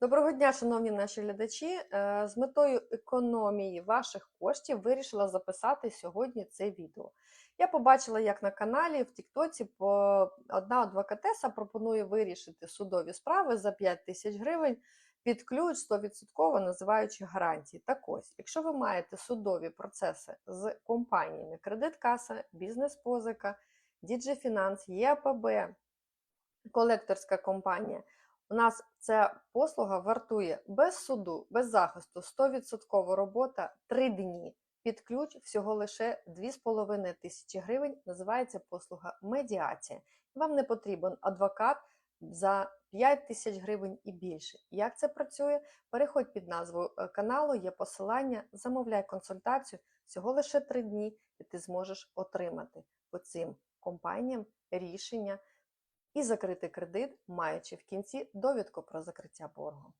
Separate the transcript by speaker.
Speaker 1: Доброго дня, шановні наші глядачі. Е, З метою економії ваших коштів вирішила записати сьогодні це відео. Я побачила, як на каналі в Тіктоці одна адвокатеса пропонує вирішити судові справи за 5 тисяч гривень під ключ 100% називаючи гарантії. Так ось, якщо ви маєте судові процеси з компаніями Кредиткаса, Бізнес-позика, Діджифінанс, ЄАПБ, колекторська компанія. У нас ця послуга вартує без суду, без захисту 100% робота 3 дні. Під ключ всього лише 2,5 тисячі гривень. Називається послуга медіація. Вам не потрібен адвокат за 5 тисяч гривень і більше. Як це працює? Переходь під назвою е, каналу, є посилання, замовляй консультацію всього лише 3 дні, і ти зможеш отримати по цим компаніям рішення і закрити кредит, маючи в кінці довідку про закриття боргу.